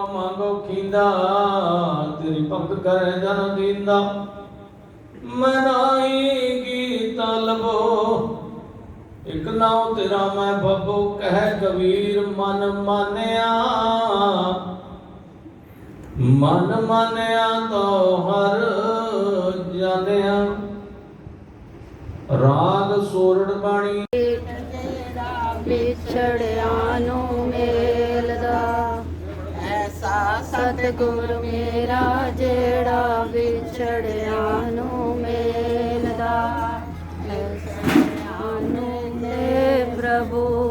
ਕੋ ਮੰਗੋ ਖੀਂਦਾ, ਤੇਰੀ ਭਗਤ ਕਰੇ ਜਨ ਦੀਂਦਾ ਮੈਂ ਨਾਹੀ ਕੀ ਤਲਬੋ ਇਕ ਨਾਉ ਤੇਰਾ ਮੈਂ ਬੱਬੂ ਕਹਿ ਕਬੀਰ, ਮਨ ਮਾਨਿਆ। ਮਨ ਮਾਨਿਆ ਤੋ ਹਰ ਜਾਣਿਆ ਰਾਗ ਸੋਰੜ ਬਾਣੀ। ਜਿਹੜਾ ਸਤਿਗੁਰ ਮੇਰਾ ਜਿਹੜਾ ਵਿਛੜਿਆ ਨੂੰ ਮੇਲਦਾ ਐਸਾ ਨੂੰ ਲੈ ਪ੍ਰਭੂ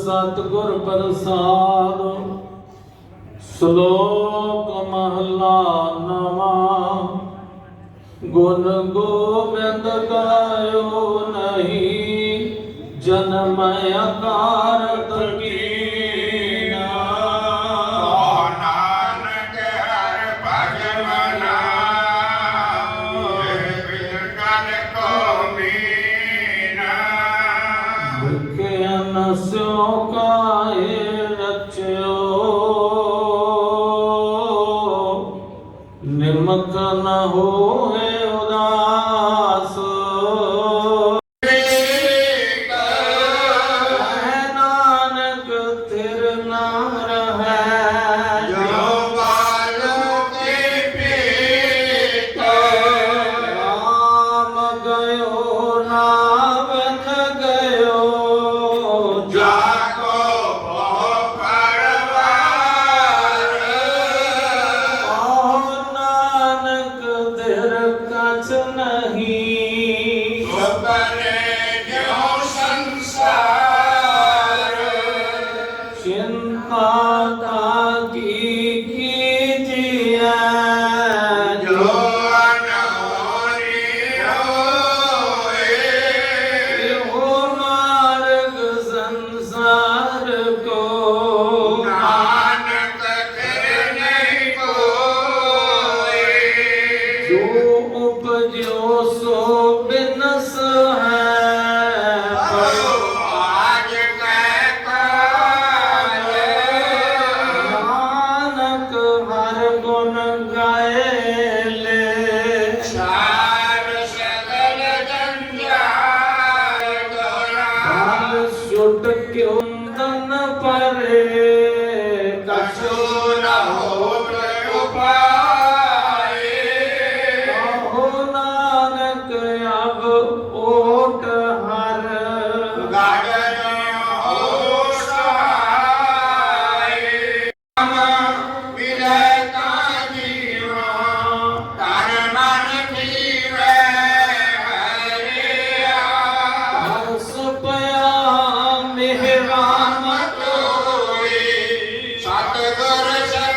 ਸਤਿਗੁਰ ਪ੍ਰਸਾਦ ਸ਼ਲੋਕ ਮਹਲਾ ਨਵਾਂ ਗੁਣ ਗੋਬਿੰਦ ਗਾਇਓ ਨਹੀਂ ਜਨਮ ਅਕਾਰਤ ਕੀਨਾ। ਨਾਨਕ ਹਰ ਭਗਵਨਾ ਬਿਨ ਕਨ ਕੋ ਮੀਨਾ। ਭੁਖਿਆ ਨ ਸਿਓ ਕਾਏ ਰਚਿਓ। ਨਿਮਕ ਨ ਹੋਏ you. ਸਤਿਗੁਰ ਸਜਣ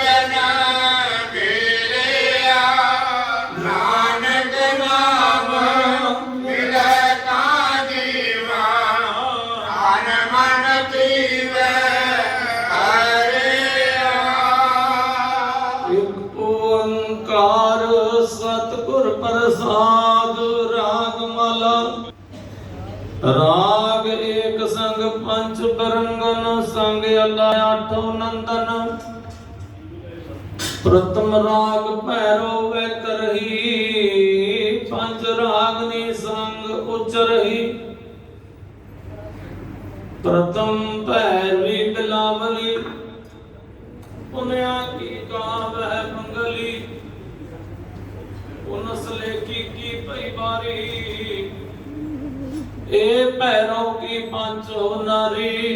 ਰਾਗ ਏਕ ਸੰਗ ਪੰਚ ਬਰੰਗਨ ਸੰਗ ਅਲਾ ਆਠੋ ਨੰਦਨ। ਪ੍ਰਥਮ ਰਾਗ ਭੈਰੋ ਵੇ ਕਰਹੀ ਪੰਜ ਰਾਗਨੀ ਸੰਗ ਉਚਰਹੀ ਪ੍ਰਥਮ ਭੈਰਵੀ ਬਿਲਾਵਲੀ, ਪੁਨਿਆ ਕੀ ਗਾਵਹਿ ਮੰਗਲੀ। ਉਨਸ ਲੇਖੀ ਕੀ ਪਈ ਬਾਰੀ ਏ ਭੈਰੋ ਕੀ ਪੰਚ ਹੋ ਨਾਰੀ?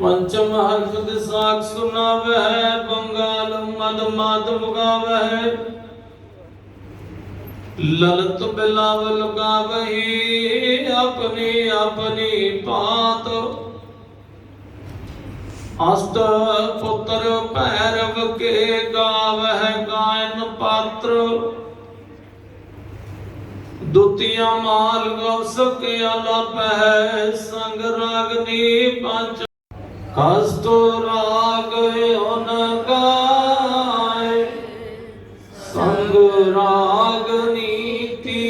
ਪੰਚਮ ਹਰਫ ਦੇ ਸਾਖ ਸੁਨਾਵਹਿ ਬੰਗਾਲ ਮਦ ਮਦ ਮੁਗਾਵਹਿ ਲਲਤ ਬਿਲਾਵ ਗਾਵਹੀ ਆਪਣੀ ਆਪਣੀ ਪਾਤ ਅਸ਼ਟ ਪੁੱਤਰ ਭੈਰਵ ਕੇ ਗਾਵਹਿ ਗਾਇਨ ਪਾਤਰ। ਦੁਤੀਆ ਮਾਲ ਗਵਸ ਕੇ ਅਲਪਹਿ ਸੰਗ ਰਾਗਨੀ ਪੰਜ। ਹਸਤੋ ਰਾਗ ਹੁਨ ਗਾਏ, ਸੰਗ ਰਾਗ ਨੀਤੀ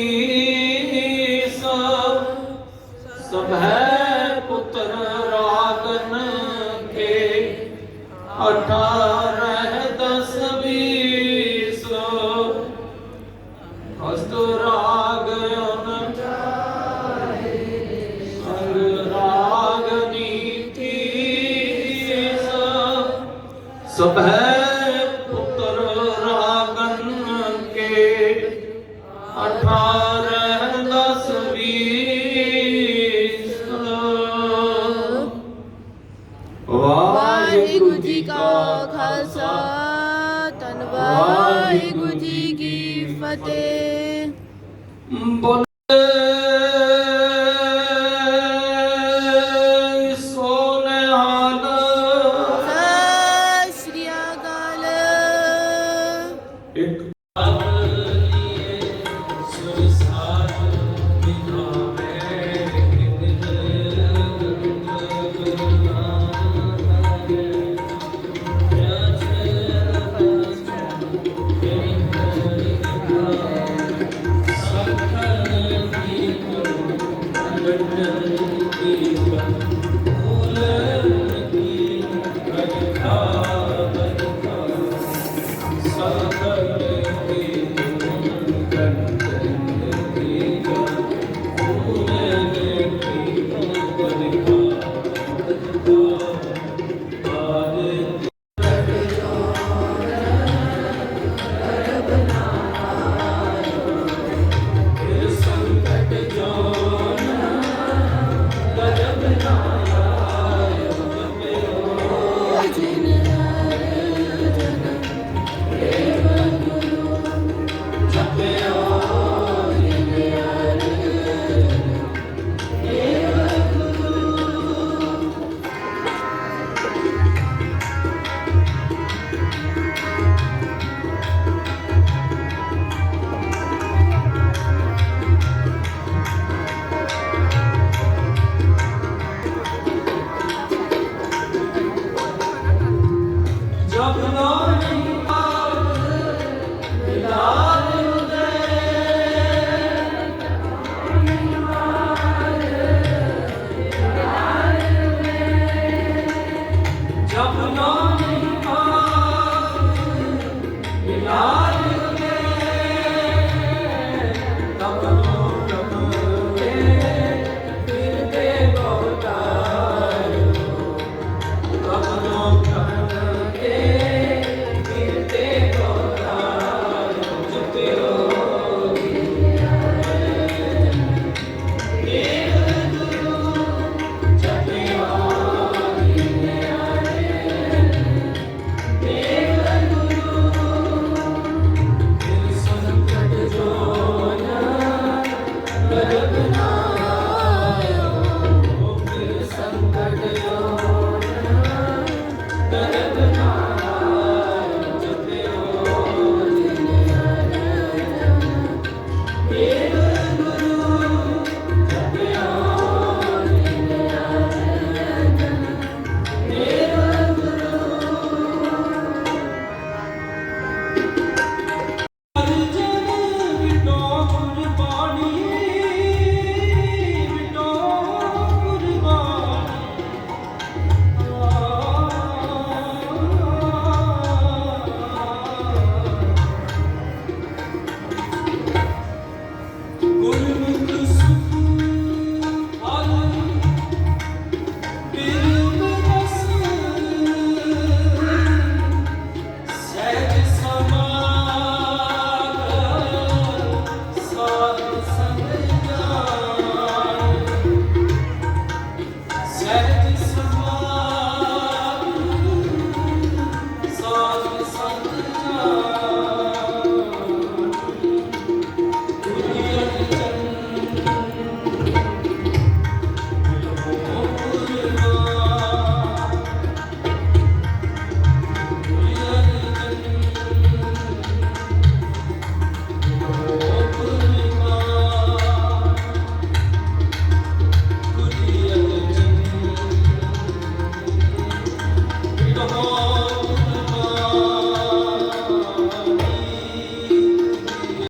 ਸਭ ਸਭੈ Atma